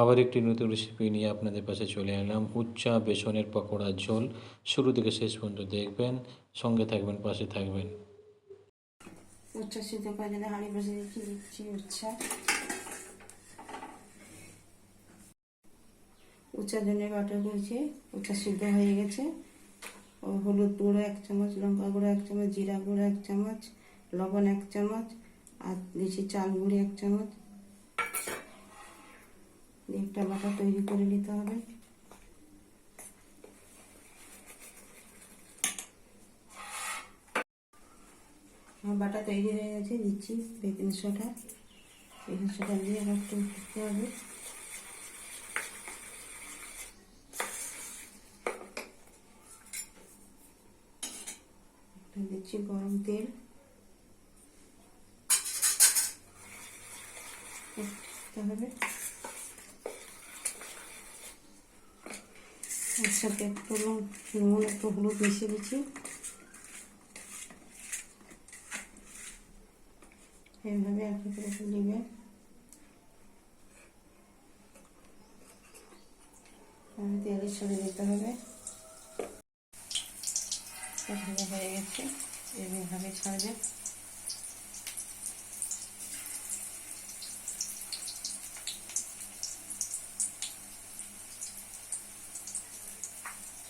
আবার একটি নতুন রেসিপি নিয়ে আপনাদের পাশে চলে এলাম। উচ্চা বেসনের পকোড়ার ঝোল। শুরু থেকে শেষ পর্যন্ত দেখবেন, সঙ্গে থাকবেন, পাশে থাকবেন। উচ্ছা সিদ্ধ করার জন্য হাঁড়ি বসে দিচ্ছি দিচ্ছি উচ্ছা উচ্চার জন্য বাটার করেছি উচ্ছা সিদ্ধ হয়ে গেছে। ও হলুদ গুঁড়ো এক চামচ, লঙ্কা গুঁড়ো এক চামচ, জিরা গুঁড়ো এক চামচ, লবণ এক চামচ, আর দিচ্ছি চাল গুঁড়ি এক চামচ। একটা বাটা তৈরি করে নিতে হবে আমার বাটা তৈরি হয়ে গেছে দিচ্ছি বেকিং সোডা বেকিং সোডা দিয়ে আবার একটু দিতে হবে দিচ্ছি গরম তেল দিতে এর সাথে একটু নুন একটু হলুদ মিশিয়ে দিচ্ছি। এইভাবে একটু করে নেবে। তেলের সাথে দিতে হবে। হয়ে গেছে। এইভাবে ছাড়বে।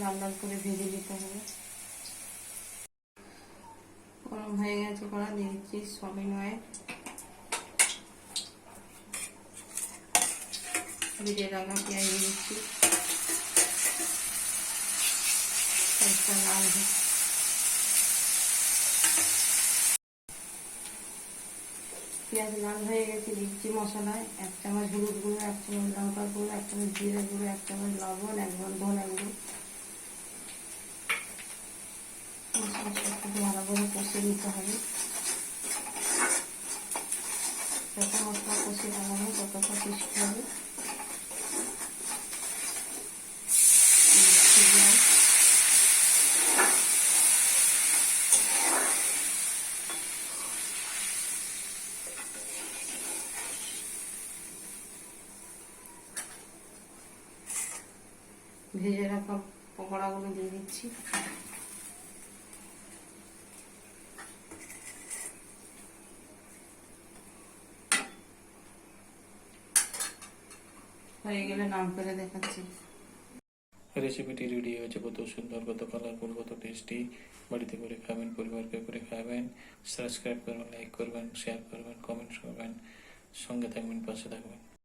লাল লাল করে ভেজে দিতে হবে। গরম হয়ে গেছে, কড়া দিয়ে দিচ্ছি সবিন অয়েল। ভেজে রাখা পেঁয়াজ দিচ্ছি। পেঁয়াজটা লাল পেঁয়াজ লাল হয়ে গেছে, দিচ্ছি মশলায় এক চামচ হলুদ গুঁড়ো, এক চামচ লঙ্কা গুঁড়ো, এক চামচ জিরে গুঁড়ো, এক চামচ লবণ, এক ধনে গুঁড়ো। মশলাটা একটু ভালো করে কষে নিতে হবে যত মশলা কষে লাগাবো ততটা টেস্ট হবে ভেজে রাখা পকোড়াগুলো দিয়ে দিচ্ছি। হয়ে গেলে নাম করে দেখাচ্ছি। রেসিপিটি রেডি হয়েছে কত সুন্দর কত কালারফুল কত টেস্টি বাড়িতে করে খাবেন, পরিবারকে করে খাবেন। সাবস্ক্রাইব করবেন লাইক করবেন শেয়ার করবেন কমেন্ট করবেন। সঙ্গে থাকবেন, পাশে থাকবেন।